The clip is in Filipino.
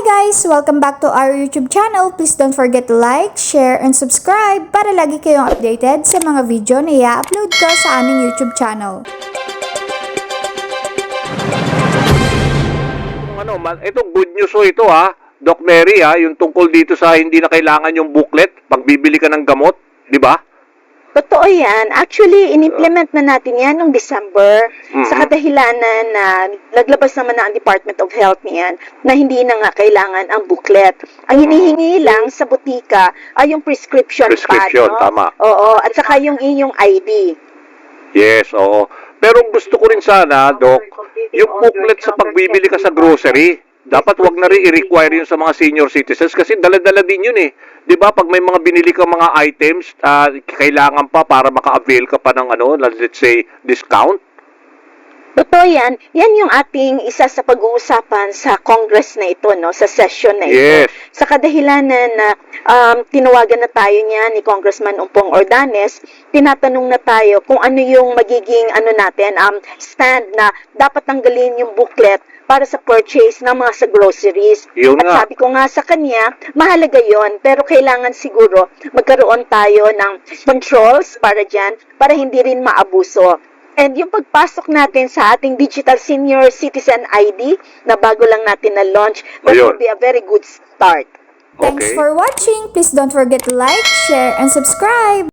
guys! Welcome back to our YouTube channel. Please don't forget to like, share, and subscribe para lagi kayong updated sa mga video na i-upload ko sa aming YouTube channel. ano, ma- ito good news ho ito ha. Doc Mary ha, yung tungkol dito sa hindi na kailangan yung booklet pag bibili ka ng gamot, di ba? Yan. Actually, in-implement na natin yan noong December Mhm. sa kadahilanan na naglabas naman na ang Department of Health niyan na hindi na nga kailangan ang booklet. Ang hinihingi lang sa butika ay yung prescription, Prescription, pad. no? tama. Oo, at saka yung inyong ID. Yes, oo. Pero gusto ko rin sana, Doc, yung booklet sa pagbibili ka sa grocery, dapat wag na rin i-require yun sa mga senior citizens kasi dala-dala din yun eh. 'Di ba? Pag may mga binili ka mga items, ah, kailangan pa para maka-avail ka pa ng ano, let's say discount. Totoo yan. Yan yung ating isa sa pag-uusapan sa Congress na ito, no? Sa session na ito. Yes. Sa kadahilanan na um, tinawagan na tayo niya ni Congressman Umpong Ordanes, tinatanong na tayo kung ano yung magiging ano natin, um, stand na dapat tanggalin yung booklet para sa purchase ng mga sa groceries. Yun At nga. sabi ko nga sa kanya, mahalaga yon pero kailangan siguro magkaroon tayo ng controls para dyan, para hindi rin maabuso. And yung pagpasok natin sa ating Digital Senior Citizen ID na bago lang natin na-launch, that Ayun. will be a very good start. Thanks Okay. for watching! Please don't forget to like, share, and subscribe!